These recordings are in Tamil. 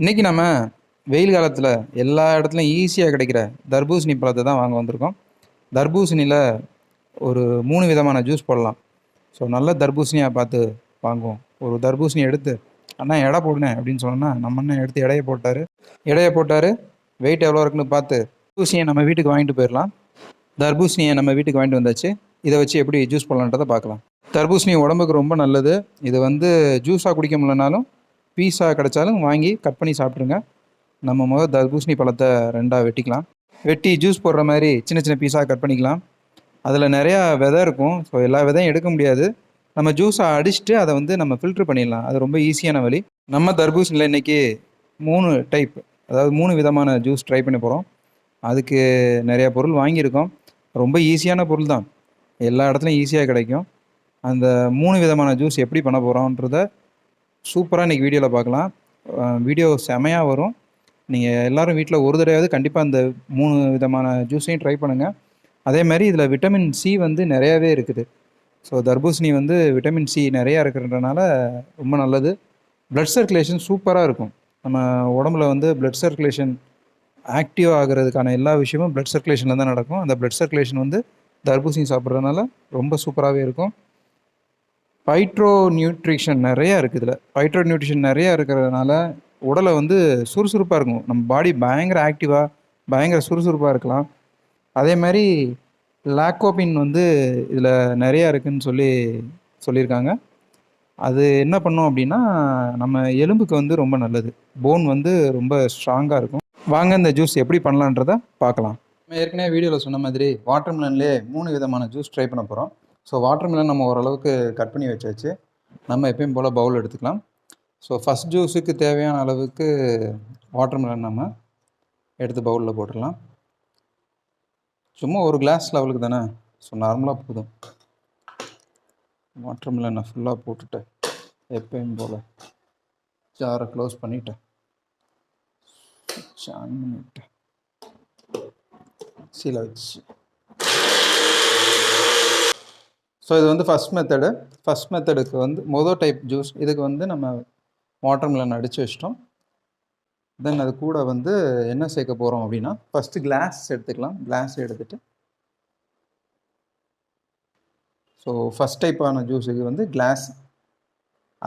இன்றைக்கி நம்ம வெயில் காலத்தில் எல்லா இடத்துலையும் ஈஸியாக கிடைக்கிற தர்பூசணி பழத்தை தான் வாங்க வந்திருக்கோம். தர்பூசணியில் ஒரு மூணு விதமான ஜூஸ் போடலாம். ஸோ நல்ல தர்பூசணியாக பார்த்து வாங்குவோம். ஒரு தர்பூசணி எடுத்து அண்ணா எடை போடுனேன் அப்படின்னு சொன்னால் நம்ம அண்ணன் எடுத்து எடையை போட்டார். எடையை போட்டார். வெயிட் எவ்வளோ இருக்குன்னு பார்த்து தர்பூசணியை நம்ம வீட்டுக்கு வாங்கிட்டு போயிடலாம். தர்பூசணியை நம்ம வீட்டுக்கு வாங்கிட்டு வந்தாச்சு. இதை வச்சு எப்படி ஜூஸ் போடலான்றதை பார்க்கலாம். தர்பூசணி உடம்புக்கு ரொம்ப நல்லது. இது வந்து ஜூஸாக குடிக்க முடியலனாலும் பீஸா கிடைச்சாலும் வாங்கி கட் பண்ணி சாப்பிட்ருங்க நம்ம முதல் தர்பூசணி பழத்தை ரெண்டாக வெட்டிக்கலாம். வெட்டி ஜூஸ் போடுற மாதிரி சின்ன சின்ன பீஸாக கட் பண்ணிக்கலாம். அதில் நிறையா விதை இருக்கும். ஸோ எல்லா விதையும் எடுக்க முடியாது. நம்ம ஜூஸை அடிச்சுட்டு அதை வந்து நம்ம ஃபில்ட்ரு பண்ணிடலாம். அது ரொம்ப ஈஸியான வழி. நம்ம தர்பூசணியில் இன்றைக்கி மூணு டைப் அதாவது மூணு விதமான ஜூஸ் ட்ரை பண்ணி போகிறோம் அதுக்கு நிறையா பொருள் வாங்கியிருக்கோம். ரொம்ப ஈஸியான பொருள் தான். எல்லா இடத்துலையும் ஈஸியாக கிடைக்கும். அந்த மூணு விதமான ஜூஸ் எப்படி பண்ண போகிறோன்றத சூப்பராக இன்றைக்கி வீடியோவில் பார்க்கலாம் வீடியோ செமையாக வரும். நீங்கள் எல்லோரும் வீட்டில் ஒரு தடவையாவது கண்டிப்பாக அந்த மூணு விதமான ஜூஸையும் ட்ரை பண்ணுங்கள் அதே மாதிரி இதில் விட்டமின் சி வந்து நிறையாவே இருக்குது. ஸோ தர்பூசணி வந்து விட்டமின் சி நிறையா இருக்கிறதுனால ரொம்ப நல்லது. ப்ளட் சர்க்குலேஷன் சூப்பராக இருக்கும். நம்ம உடம்புல வந்து ப்ளட் சர்க்குலேஷன் ஆக்டிவ் ஆகிறதுக்கான எல்லா விஷயமும் ப்ளட் சர்க்குலேஷனில் தான் நடக்கும். அந்த ப்ளட் சர்க்குலேஷன் வந்து தர்பூசணி சாப்பிட்றதுனால ரொம்ப சூப்பராகவே இருக்கும். பைட்ரோ நியூட்ரிஷன் நிறையா இருக்குது இதில் பைட்ரோ நியூட்ரிஷன் நிறையா இருக்கிறதுனால உடலை வந்து சுறுசுறுப்பாக இருக்கும். நம்ம பாடி பயங்கர ஆக்டிவாக பயங்கர சுறுசுறுப்பாக இருக்கலாம். அதே மாதிரி லாக்கோபின் வந்து இதில் நிறையா இருக்குதுன்னு சொல்லி சொல்லியிருக்காங்க. அது என்ன பண்ணும் அப்படின்னா நம்ம எலும்புக்கு வந்து ரொம்ப நல்லது. போன் வந்து ரொம்ப ஸ்ட்ராங்காக இருக்கும். வாங்க இந்த ஜூஸ் எப்படி பண்ணலான்றத பார்க்கலாம். நம்ம ஏற்கனவே வீடியோவில் சொன்ன மாதிரி வாட்டர் மிலன்லேயே மூணு விதமான ஜூஸ் ட்ரை பண்ண போகிறோம் ஸோ வாட்டர் மிலன் நம்ம ஓரளவுக்கு கட் பண்ணி வச்சாச்சு. நம்ம எப்பயும் போல் பவுல் எடுத்துக்கலாம். ஸோ ஃபஸ்ட் ஜூஸுக்கு தேவையான அளவுக்கு வாட்டர் மிலன் நம்ம எடுத்து பவுலில் போட்டுடலாம். சும்மா ஒரு கிளாஸ் லெவலுக்கு தானே? ஸோ நார்மலாக போதும். வாட்டர் மிலனை ஃபுல்லாக போட்டுட்டேன். எப்பயும் போல். ஜாரை க்ளோஸ் பண்ணிவிட்டேன் ஆன் பண்ணிவிட்டேன் சீலை வச்சு. ஸோ இது வந்து ஃபஸ்ட் மெத்தடு ஃபஸ்ட் மெத்தடுக்கு வந்து மொதல் டைப் ஜூஸ் இதுக்கு வந்து நம்ம வாட்டர் மிலன் அடித்து வச்சிட்டோம். தென் அது கூட வந்து என்ன சேர்க்க போகிறோம் அப்படின்னா ஃபஸ்ட்டு கிளாஸ் எடுத்துக்கலாம். கிளாஸ் எடுத்துகிட்டு ஸோ ஃபஸ்ட் டைப்பான ஜூஸுக்கு வந்து கிளாஸ்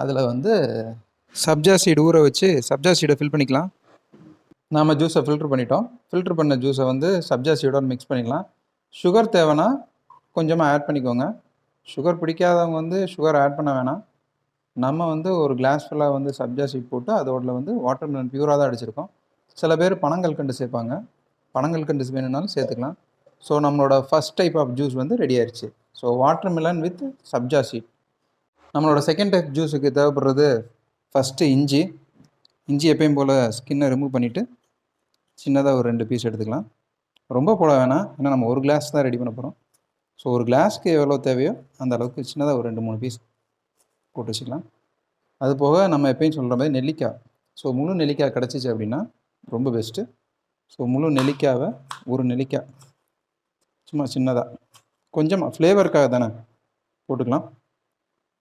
அதில் வந்து சப்ஜா சீடு ஊற வச்சு சப்ஜா சீடை ஃபில் பண்ணிக்கலாம். நாம் ஜூஸை ஃபில்ட்ரு பண்ணிட்டோம். ஃபில்ட்ரு பண்ண ஜூஸை வந்து சப்ஜா சீடோடு மிக்ஸ் பண்ணிக்கலாம். சுகர் தேவைன்னா கொஞ்சமாக ஆட் பண்ணிக்கோங்க. சுகர் பிடிக்காதவங்க வந்து சுகர் ஆட் பண்ண வேணாம். நம்ம வந்து ஒரு கிளாஸ் ஃபுல்லாக வந்து சப்ஜா சீட் போட்டு அதோட வந்து வாட்டர் மிலன் பியூராக தான் அடிச்சிருக்கோம். சில பேர் பனங்கள் கண்டு சேர்ப்பாங்க. பனங்கள் கண்டு வேணும்னாலும் சேர்த்துக்கலாம். ஸோ நம்மளோட ஃபஸ்ட் டைப் ஆஃப் ஜூஸ் வந்து ரெடி ஆயிடுச்சு so watermelon with sabja seed நம்மளோட செகண்ட் டைப் ஜூஸுக்கு தேவைப்படுறது ஃபஸ்ட்டு இஞ்சி. இஞ்சி எப்பயும் போல் ஸ்கின்னை ரிமூவ் பண்ணிவிட்டு சின்னதாக ஒரு ரெண்டு பீஸ் எடுத்துக்கலாம். ரொம்ப போட வேணாம். ஏன்னா நம்ம ஒரு கிளாஸ் தான் ரெடி பண்ண போகிறோம் ஸோ ஒரு கிளாஸ்க்கு எவ்வளோ தேவையோ அந்த அளவுக்கு சின்னதாக ஒரு ரெண்டு மூணு பீஸ் போட்டு வச்சுக்கலாம். அது போக நம்ம எப்பயும் சொல்கிற மாதிரி நெல்லிக்காய் ஸோ முழு நெல்லிக்காய் கிடச்சிச்சு அப்படின்னா ரொம்ப பெஸ்ட்டு ஸோ முழு நெல்லிக்காவை ஒரு நெல்லிக்காய் சும்மா சின்னதாக கொஞ்சமாக ஃப்ளேவருக்காக தானே போட்டுக்கலாம்.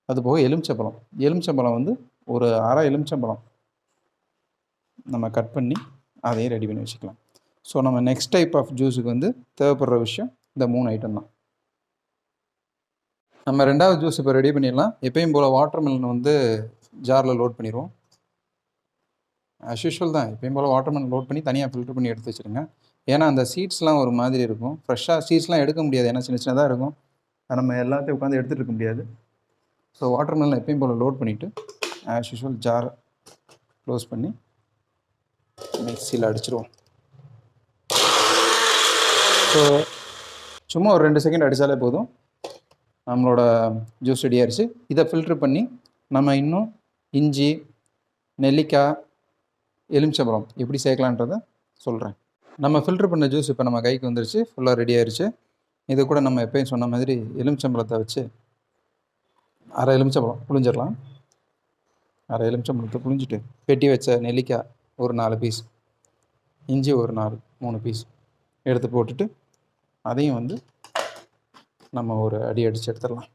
அது போக எலுமிச்சம்பழம். எலுமிச்சம்பழம் வந்து ஒரு அரை எலுமிச்சம்பழம். நம்ம கட் பண்ணி அதையும் ரெடி பண்ணி வச்சுக்கலாம். ஸோ நம்ம நெக்ஸ்ட் டைப் ஆஃப் ஜூஸுக்கு வந்து தேவைப்படுற விஷயம் இந்த மூணு ஐட்டம் தான். நம்ம ரெண்டாவது ஜூஸ் இப்போ ரெடி பண்ணிடலாம். எப்பயும் போல் வாட்டர் மெலன் வந்து ஜாரில் லோட் பண்ணிடுவோம். ஆஸ் யூஷுவல் தான். எப்பயும் போல் வாட்டர் மெலன் லோட் பண்ணி தனியாக ஃபில்டர் பண்ணி எடுத்து வச்சுருங்க ஏன்னா அந்த சீட்ஸ்லாம் ஒரு மாதிரி இருக்கும். ஃப்ரெஷ்ஷாக சீட்ஸ்லாம் எடுக்க முடியாது. ஏன்னா சின்ன சின்னதாக இருக்கும். நம்ம எல்லாத்தையும் உட்காந்து எடுத்துகிட்டு இருக்க முடியாது. ஸோ வாட்டர் மெலன் எப்பயும் போல் லோட் பண்ணிவிட்டு ஆஸ் யூஷுவல் ஜார் க்ளோஸ் பண்ணி மிக்சியில் அடிச்சிருவோம். ஸோ சும்மா ஒரு ரெண்டு செகண்ட் அடித்தாலே போதும். நம்மளோட ஜூஸ் ரெடி ஆயிடுச்சு இதை ஃபில்ட்ரு பண்ணி நம்ம இன்னும் இஞ்சி நெல்லிக்காய் எலுமிச்சம்பழம் எப்படி சேர்க்கலான்றதை சொல்கிறேன் நம்ம ஃபில்ட்ரு பண்ண ஜூஸ் இப்போ நம்ம கைக்கு வந்துருச்சு. ஃபுல்லாக ரெடி ஆயிடுச்சு இது கூட நம்ம எப்பயும் சொன்ன மாதிரி எலுமிச்சம்பழத்தை வச்சு அரை எலுமிச்சம்பழம் புழிஞ்சிடலாம். அரை எலுமிச்சம்பழத்தை புழிஞ்சிட்டு பெட்டி வச்ச நெல்லிக்காய் ஒரு நாலு பீஸ் இஞ்சி ஒரு நாலு மூணு பீஸ் எடுத்து போட்டுட்டு அதையும் வந்து நம்ம ஒரு அடி அடித்து எடுத்துடலாம்.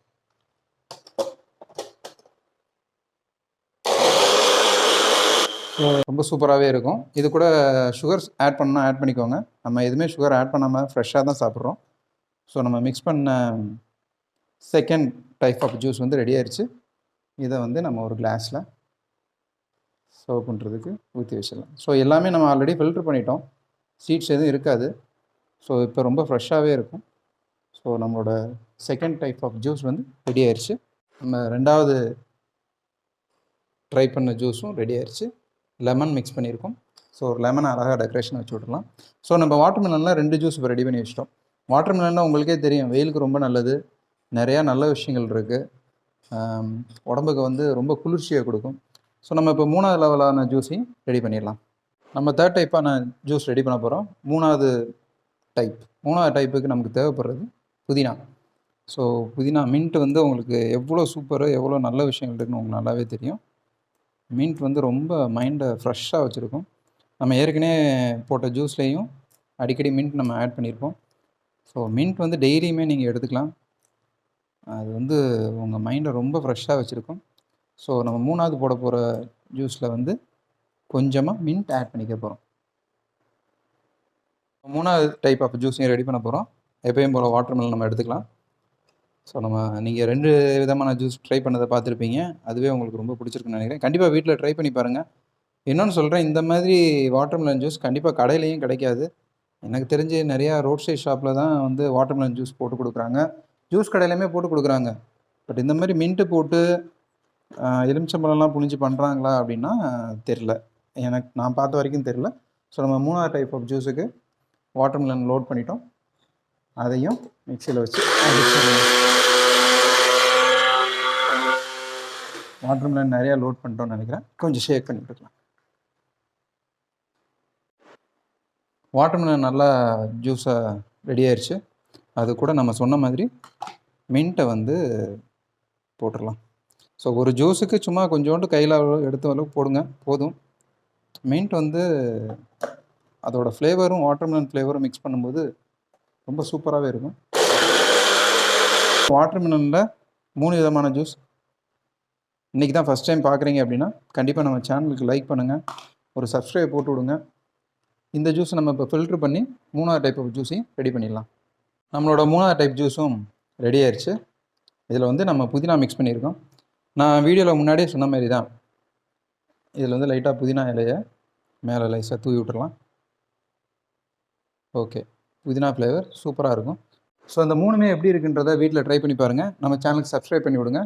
ரொம்ப சூப்பராகவே இருக்கும். இது கூட சுகர்ஸ் ஆட் பண்ணால் ஆட் பண்ணிக்கோங்க. நம்ம எதுவுமே சுகர் ஆட் பண்ணாமல் ஃப்ரெஷ்ஷாக தான் சாப்பிட்றோம். ஸோ நம்ம மிக்ஸ் பண்ண செகண்ட் டைப் ஆஃப் ஜூஸ் வந்து ரெடி ஆயிடுச்சு இதை வந்து நம்ம ஒரு கிளாஸில் சர்வ் பண்ணுறதுக்கு ஊற்றி வச்சிடலாம். ஸோ எல்லாமே நம்ம ஆல்ரெடி ஃபில்ட்ரு பண்ணிட்டோம். சீட்ஸ் எதுவும் இருக்காது. ஸோ இப்போ ரொம்ப ஃப்ரெஷ்ஷாகவே இருக்கும். ஸோ நம்மளோட செகண்ட் டைப் ஆஃப் ஜூஸ் வந்து ரெடி ஆயிடுச்சு நம்ம ரெண்டாவது ட்ரை பண்ண ஜூஸும் ரெடி ஆயிடுச்சு லெமன் மிக்ஸ் பண்ணியிருக்கோம். ஸோ ஒரு லெமன் அழகாக டெக்கரேஷன் வச்சு விடலாம். ஸோ நம்ம வாட்டர் மெலனில் ரெண்டு ஜூஸ் இப்போ ரெடி பண்ணி வச்சிட்டோம். வாட்டர் மிலன்னா உங்களுக்கே தெரியும். வெயிலுக்கு ரொம்ப நல்லது. நிறையா நல்ல விஷயங்கள் இருக்குது உடம்புக்கு வந்து ரொம்ப குளிர்ச்சியை கொடுக்கும். ஸோ நம்ம இப்போ மூணாவது லெவலான ஜூஸையும் ரெடி பண்ணிடலாம். நம்ம தேர்ட் டைப்பான ஜூஸ் ரெடி பண்ண போகிறோம் மூணாவது டைப் மூணாவது டைப்புக்கு நமக்கு தேவைப்படுறது புதினா. ஸோ புதினா மின்ட் வந்து உங்களுக்கு எவ்வளோ சூப்பரு எவ்வளோ நல்ல விஷயங்கள் இருக்குன்னு உங்களுக்கு நல்லாவே தெரியும். மின்ட் வந்து ரொம்ப மைண்டை ஃப்ரெஷ்ஷாக வச்சுருக்கும். நம்ம ஏற்கனவே போட்ட ஜூஸ்லேயும் அடிக்கடி மின்ட் நம்ம ஆட் பண்ணியிருப்போம் ஸோ மின்ட் வந்து டெய்லியுமே நீங்கள் எடுத்துக்கலாம். அது வந்து உங்கள் மைண்டை ரொம்ப ஃப்ரெஷ்ஷாக வச்சுருக்கும். ஸோ நம்ம மூணாவது போட போகிற ஜூஸில் வந்து கொஞ்சமாக மின்ட் ஆட் பண்ணிக்க போகிறோம் மூணாவது டைப் ஆஃப் ஜூஸையும் ரெடி பண்ண போகிறோம் எப்பயும் போல் வாட்டர்மெலன் நம்ம எடுத்துக்கலாம். ஸோ நம்ம நீங்கள் ரெண்டு விதமான ஜூஸ் ட்ரை பண்ணதை பார்த்துருப்பீங்க. அதுவே உங்களுக்கு ரொம்ப பிடிச்சிருக்குன்னு நினைக்கிறேன். கண்டிப்பாக வீட்டில் ட்ரை பண்ணி பாருங்கள் இன்னொன்று சொல்கிறேன் இந்த மாதிரி வாட்டர்மெலன் ஜூஸ் கண்டிப்பாக கடையிலையும் கிடைக்காது. எனக்கு தெரிஞ்சு நிறையா ரோட் சைட் ஷாப்பில் தான் வந்து வாட்டர்மெலன் ஜூஸ் போட்டு கொடுக்குறாங்க. ஜூஸ் கடையிலையுமே போட்டு கொடுக்குறாங்க. பட் இந்த மாதிரி மின்ட்டு போட்டு எலுமிச்சம்பழம்லாம் புழிஞ்சு பண்ணுறாங்களா அப்படின்னா தெரில எனக்கு நான் பார்த்த வரைக்கும் தெரில ஸோ நம்ம மூணாவது டைப் ஆஃப் ஜூஸுக்கு வாட்டர்மெலன் லோட் பண்ணிட்டோம். அதையும் மிக்சியில் வச்சு வாட்டர் நிறையா லோட் பண்ணிட்டோம்னு நினைக்கிறேன். கொஞ்சம் ஷேக் பண்ணி விட்டுக்கலாம் வாட்டர் நல்லா ஜூஸாக ரெடி ஆயிடுச்சு அது கூட நம்ம சொன்ன மாதிரி மின்ட்டை வந்து போட்டுடலாம். ஸோ ஒரு ஜூஸுக்கு சும்மா கொஞ்சோண்டு கையில் எடுத்த அளவுக்கு போடுங்க. போதும். மின்ட் வந்து அதோட ஃப்ளேவரும் வாட்டர்மெலன் ஃப்ளேவரும் மிக்ஸ் பண்ணும்போது ரொம்ப சூப்பராகவே இருக்கும். வாட்டர்மெலனில் மூணு விதமான ஜூஸ் இன்றைக்கி தான் ஃபஸ்ட் டைம் பார்க்குறீங்க அப்படின்னா கண்டிப்பாக நம்ம சேனலுக்கு லைக் பண்ணுங்கள் ஒரு சப்ஸ்கிரைப் போட்டு விடுங்க. இந்த ஜூஸை நம்ம இப்போ ஃபில்ட்ரு பண்ணி மூணாவது டைப் ஆஃப் ஜூஸையும் ரெடி பண்ணிடலாம். நம்மளோட மூணாவது டைப் ஜூஸும் ரெடி ஆயிடுச்சு இதில் வந்து நம்ம புதினா மிக்ஸ் பண்ணியிருக்கோம். நான் வீடியோவில் முன்னாடியே சொன்ன மாதிரி தான். இதில் வந்து லைட்டாக புதினா இலையை மேலே லைஸாக தூவி விட்டுறலாம் ஓகே புதினா ஃப்ளேவர் சூப்பராக இருக்கும். ஸோ அந்த மூணுமே எப்படி இருக்குன்றத வீட்டில் ட்ரை பண்ணி பாருங்கள் நம்ம சேனலுக்கு சப்ஸ்கிரைப் பண்ணி விடுங்க.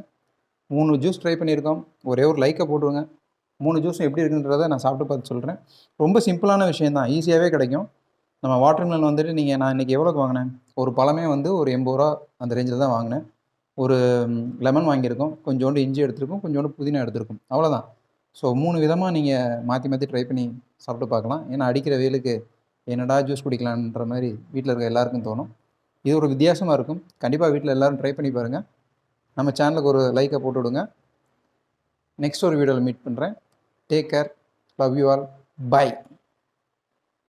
மூணு ஜூஸ் ட்ரை பண்ணியிருக்கோம். ஒரே ஒரு லைக்கை போட்டுருங்க. மூணு ஜூஸும் எப்படி இருக்குன்றதை நான் சாப்பிட்டு பார்த்து சொல்கிறேன் ரொம்ப சிம்பிளான விஷயம் தான். ஈஸியாகவே கிடைக்கும். நம்ம வாட்டர் மிலன் வந்துட்டு நீங்கள் நான் இன்றைக்கி எவ்வளோக்கு வாங்கினேன்? ஒரு பழமே வந்து ஒரு எண்பது ரூபா அந்த ரேஞ்சில் தான் வாங்கினேன். ஒரு லெமன் வாங்கியிருக்கோம். கொஞ்சோண்டு இஞ்சி எடுத்திருக்கோம். கொஞ்சோண்டு புதினா எடுத்திருக்கோம். அவ்வளோதான் ஸோ மூணு விதமாக நீங்கள் மாற்றி மாற்றி ட்ரை பண்ணி சாப்பிட்டு பார்க்கலாம். ஏன்னா அடிக்கிற வெயிலுக்கு என்னடா ஜூஸ் குடிக்கலான்ற மாதிரி வீட்டில் இருக்க எல்லாருக்கும் தோணும். இது ஒரு வித்தியாசமாக இருக்கும். கண்டிப்பாக வீட்டில் எல்லோரும் ட்ரை பண்ணி பாருங்கள் நம்ம சேனலுக்கு ஒரு லைக்கை போட்டு விடுங்க. நெக்ஸ்ட் ஒரு வீடியோவில் மீட் பண்ணுறேன் take care love you all bye